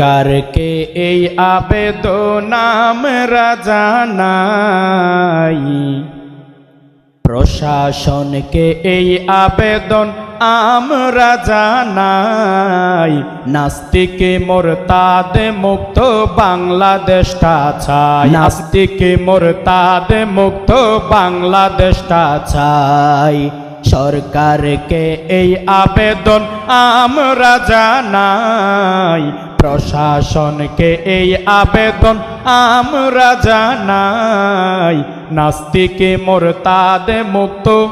সরকারকে এই আবেদন আমরা জানাই প্রশাসনকে এই আবেদন আমরা জানাই নাস্তিকে মোরতাদ মুক্ত বাংলাদেশটা চাই নাস্তিকে মোরতাদ মুক্ত বাংলাদেশটা চাই সরকারকে এই আবেদন আমরা জানাই প্রশাসনকে এই আবেদন আমরা জানাই। নাস্তিকে মোরতাদ মুক্ত।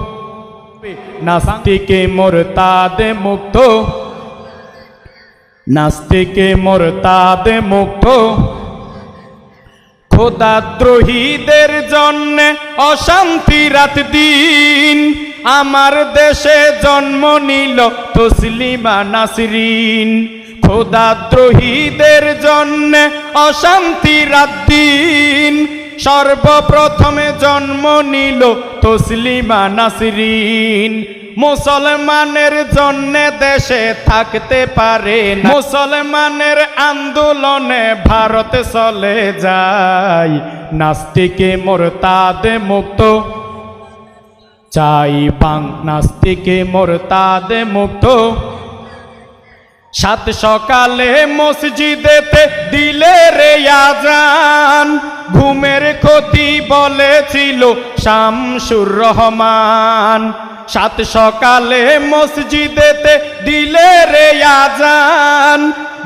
নাস্তিকে মোরতাদ মুক্ত। নাস্তিকে মোরতাদ মুক্ত। খোদাদ্রোহীদের জন্য অশান্তি রাত দিন। আমার দেশে জন্ম নিল তসলিমা নাসরিন। খোদাদ্রোহীদের জন্য অশান্তি দিন। সর্বপ্রথমে জন্ম নিল তসলিমা নাসরিন। মুসলমানের জন্য দেশে থাকতে পারে মুসলমানের আন্দোলনে ভারত চলে যায়। নাস্তিকে মোরতাদ মুক্ত। চাই বাং নাস্তিকে মোরতাদ মুক্ত। সাত সকালে মসজিদেতে দিলে রে আজান ঘুমের ক্ষতি বলেছিল শামসুর রহমান। সাত সকালে মসজিদেতে দিলে রে আজান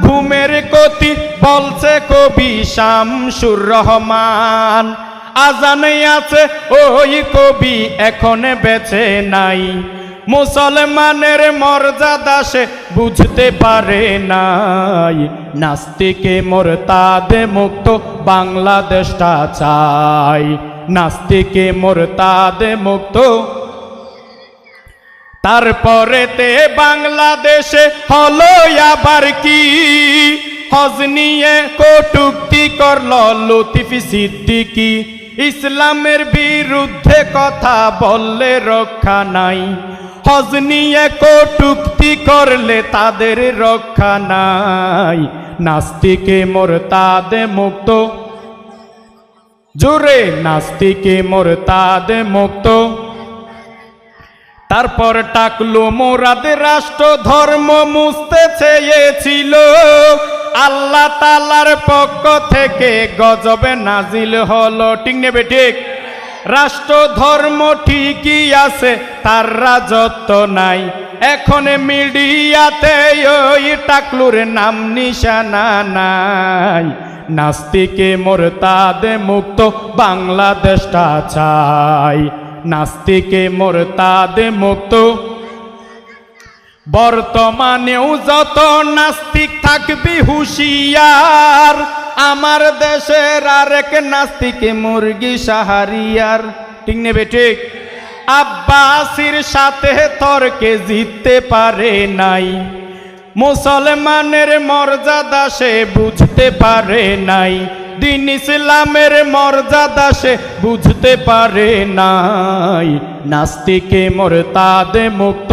ঘুমের ক্ষতি বলছে কবি শামসুর রহমান। আজানে আছে, ওই কবি এখন বেছে নাই। মুসলমানের মর্যাদা সে বুঝতে পারে নাই। নাস্তিকে মোরতাদে মুক্ত বাংলাদেশটা চাই। নাস্তিকে মোরতাদে মুক্ত। তারপরেতে বাংলাদেশে হলো আবার কি? হজ নিয়ে কটুক্তি করল লতিফি সিদ্দিকি। ইসলামের বিরুদ্ধে কথা বললে রক্ষা নাই। হজ নিয়ে কটুক্তি করলে তাদের রক্ষা নাই। নাস্তিকে মোরতাদে মুক্ত। জোরে, নাস্তিকে মোরতাদে মুক্ত। তারপর টাকলো মোরাদ রাষ্ট্র ধর্ম মুছতে চেয়েছিল। আল্লাহ তালার পক্ষ থেকে গজবে নাজিল হলো। ঠিক নেবে, ঠিক? রাষ্ট্র ধর্ম ঠিকই আছে তার রাজত্ব নাই। এখন মিডিয়াতে ওই টাকলুর নাম নিশানা নাই। নাস্তিকে মোরতাদে মুক্ত বাংলাদেশটা চাই। নাস্তিকে মোরতাদে মুক্ত। বর্তমানেও যত নাস্তিক থাকবি হুশিয়ার, আমার দেশের আরেক নাস্তিকে মুরগি সাহারিয়ার। ঠিক নেবে, ঠিক? আব্বাসির সাথে তর্কে জিততে পারে নাই। মুসলমানের মর্যাদা সে বুঝতে পারে নাই। দিন ইসলামের মর্যাদা সে বুঝতে পারে নাই। নাস্তিকে মোরতাদে মুক্ত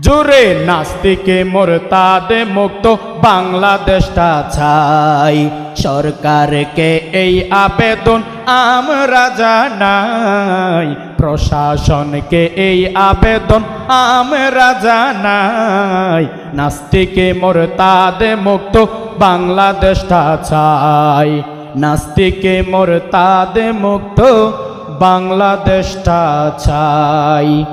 জোরে নাস্তিকে মোরতাদে মুক্ত বাংলাদেশটা চাই। সরকারকে এই আবেদন আমরা জানাই। প্রশাসনকে এই আবেদন আমরা জানাই। নাস্তিকে মোরতাদে মুক্ত বাংলাদেশটা চাই। নাস্তিকে মোরতাদে মুক্ত বাংলাদেশটা চাই।